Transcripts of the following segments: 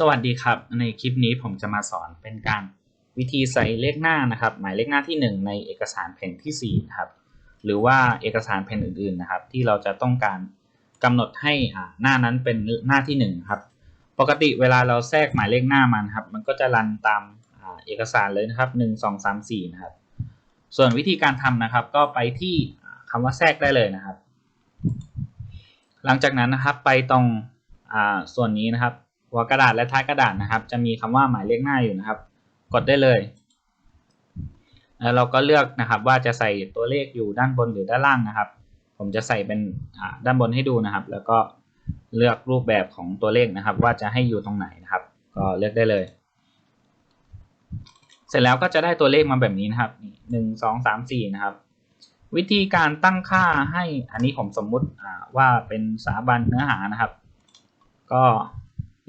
สวัสดีครับ ในคลิปนี้ผมจะมาสอนเป็นการวิธีใส่เลขหน้านะครับ หมายเลขหน้าที่ 1 ในเอกสารแผ่นที่4นะครับหรือว่าเอกสารแผ่นอื่นๆนะครับ ที่เราจะต้องการกำหนดให้อ่าหน้านั้นเป็นหน้าที่1ครับปกติเวลาเราแทรกหมายเลขหน้ามันครับมันก็จะรันตามอเอกสารเลยนะครับ 1 2 3 4นะครับส่วนวิธีการทำนะครับ ก็ไปที่คำว่าแทรกได้เลยนะครับ หลังจากนั้นนะครับไปตรงอ่าส่วนนี้นะครับ หัวกระดาษและท้ายกระดาษนะครับ จะมีคำว่าหมายเลขหน้าอยู่นะครับ กดได้เลยแล้วเราก็เลือกนะครับว่าจะใส่ตัวเลขอยู่ด้านบนหรือด้านล่างนะครับ ผมจะใส่เป็นด้านบนให้ดูนะครับ แล้วก็เลือกรูปแบบของตัวเลขนะครับ ว่าจะให้อยู่ตรงไหนนะครับ ก็เลือกได้เลย เสร็จแล้วก็จะได้ตัวเลขมาแบบนี้นะครับหนึ่งสองสามสี่นะครับ วิธีการตั้งค่าให้อันนี้ผมสมมุติว่าเป็นสาบันเนื้อหานะครับ ก็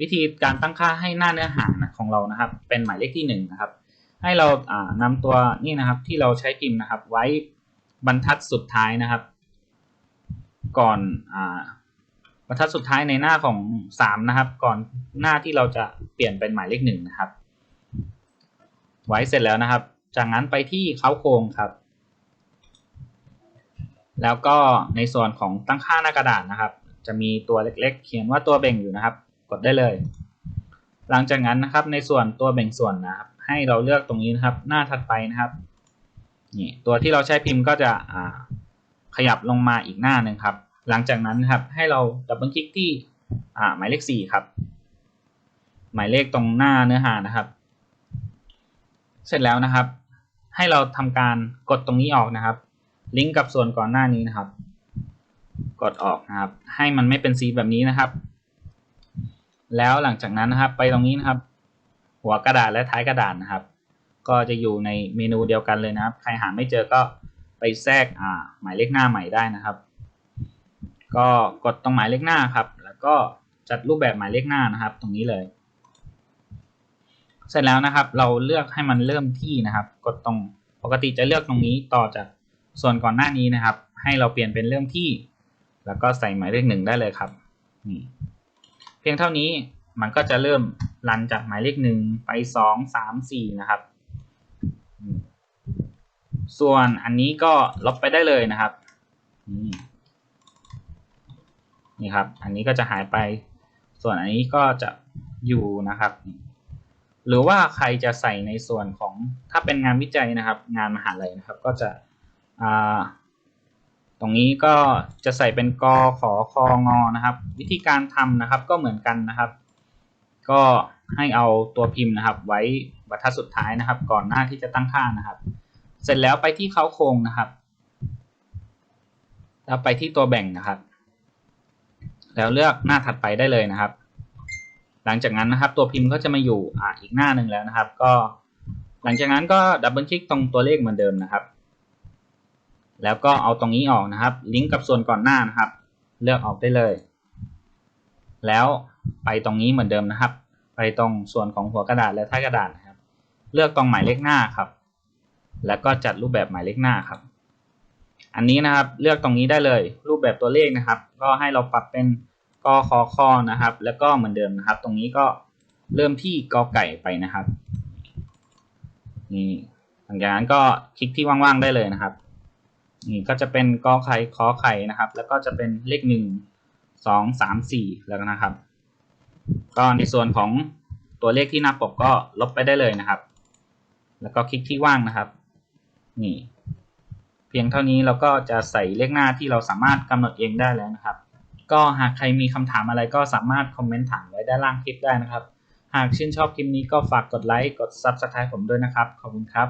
วิธีการตั้งค่าให้หน้าเนื้อหาของเรานะครับ เป็นหมายเลขที่หนึ่งนะครับ ให้เราอ่านำตัวนี่นะครับที่เราใช้พิมพ์นะครับ ไว้บรรทัดสุดท้ายนะครับ ก่อนอ่าบรรทัดสุดท้ายในหน้าของสามนะครับ ก่อนหน้าที่เราจะเปลี่ยนเป็นหมายเลขหนึ่งนะครับ ไว้เสร็จแล้วนะครับ จากนั้นไปที่เค้าโครงครับ แล้วก็ในส่วนของตั้งค่าหน้ากระดาษนะครับ จะมีตัวเล็กๆ เขียนว่าตัวเบ่งอยู่นะครับ กดได้เลย หลังจากนั้นนะครับในส่วนตัวแบ่งส่วนนะครับ ให้เราเลือกตรงนี้นะครับ หน้าถัดไปนะครับนี่ตัวที่เราใช้พิมพ์ก็จะขยับลงมาอีกหน้าหนึ่งครับ หลังจากนั้นครับให้เราดับเบิลคลิกที่อ่าหมายเลขสี่ครับ หมายเลขตรงหน้าเนื้อหานะครับ เสร็จแล้วนะครับ ให้เราทำการกดตรงนี้ออกนะครับ ลิงก์กับส่วนก่อนหน้านี้นะครับ กดออกนะครับ ให้มันไม่เป็นสีแบบนี้นะครับ แล้วหลังจากนั้นนะครับไปตรงนี้นะครับ หัวกระดาษและท้ายกระดาษนะครับ ก็จะอยู่ในเมนูเดียวกันเลยนะครับ ใครหาไม่เจอก็ไปแทรกอ่าหมายเลขหน้าใหม่ได้นะครับ ก็กดตรงหมายเลขหน้าครับ แล้วก็จัดรูปแบบหมายเลขหน้านะครับ ตรงนี้เลย เสร็จแล้วนะครับ เราเลือกให้มันเริ่มที่นะครับ กดตรงปกติจะเลือกตรงนี้ต่อจากส่วนก่อนหน้านี้นะครับ ให้เราเปลี่ยนเป็นเริ่มที่ แล้วก็ใส่หมายเลขหนึ่งได้เลยครับนี่ เพียงเท่านี้มันก็จะเริ่มรันจากหมายเลขหนึ่งไปสองสามสี่นะครับ ส่วนอันนี้ก็ลบไปได้เลยนะครับ นี่ครับ อันนี้ก็จะหายไป ส่วนอันนี้ก็จะอยู่นะครับ หรือว่าใครจะใส่ในส่วนของถ้าเป็นงานวิจัยนะครับ งานมหาลัยนะครับ ก็จะอ่า ตรงนี้ก็จะใส่เป็นกขอคองอนะครับ วิธีการทำนะครับก็เหมือนกันนะครับ ก็ให้เอาตัวพิมพ์นะครับ ไว้บรรทัดสุดท้ายนะครับ ก่อนหน้าที่จะตั้งค่านะครับ เสร็จแล้วไปที่เขาโครงนะครับแล้วไปที่ตัวแบ่งนะครับ แล้วเลือกหน้าถัดไปได้เลยนะครับ หลังจากนั้นนะครับ ตัวพิมพ์ก็จะมาอยู่อ่าอีกหน้าหนึ่งแล้วนะครับ ก็หลังจากนั้นก็ดับเบิลคลิกตรงตัวเลขเหมือนเดิมนะครับ แล้วก็เอาตรงนี้ออกนะครับ ลิงก์กับส่วนก่อนหน้านะครับ เลือกออกได้เลย แล้วไปตรงนี้เหมือนเดิมนะครับ ไปตรงส่วนของหัวกระดาษและท้ายกระดาษนะครับ เลือกตรงหมายเลขหน้าครับ แล้วก็จัดรูปแบบหมายเลขหน้าครับ อันนี้นะครับเลือกตรงนี้ได้เลย รูปแบบตัวเลขนะครับ ก็ให้เราปรับเป็นกคอคอนะครับ แล้วก็เหมือนเดิมนะครับ ตรงนี้ก็เริ่มที่กอไก่ไปนะครับนี่หลังจากนั้นก็คลิกที่ว่างๆได้เลยนะครับ นี่ก็จะเป็นกอไข่ขอไข่นะครับ แล้วก็จะเป็นเลขหนึ่งสองสามสี่แล้วนะครับ ก็ในส่วนของตัวเลขที่หน้าปกก็ลบไปได้เลยนะครับ แล้วก็คลิกที่ว่างนะครับ นี่ เพียงเท่านี้เราก็จะใส่เลขหน้าที่เราสามารถกำหนดเองได้แล้วนะครับ ก็หากใครมีคำถามอะไรก็สามารถคอมเมนต์ถามไว้ด้านล่างคลิปได้นะครับ หากชื่นชอบคลิปนี้ก็ฝากกดไลค์กด Subscribe ผมด้วยนะครับ ขอบคุณครับ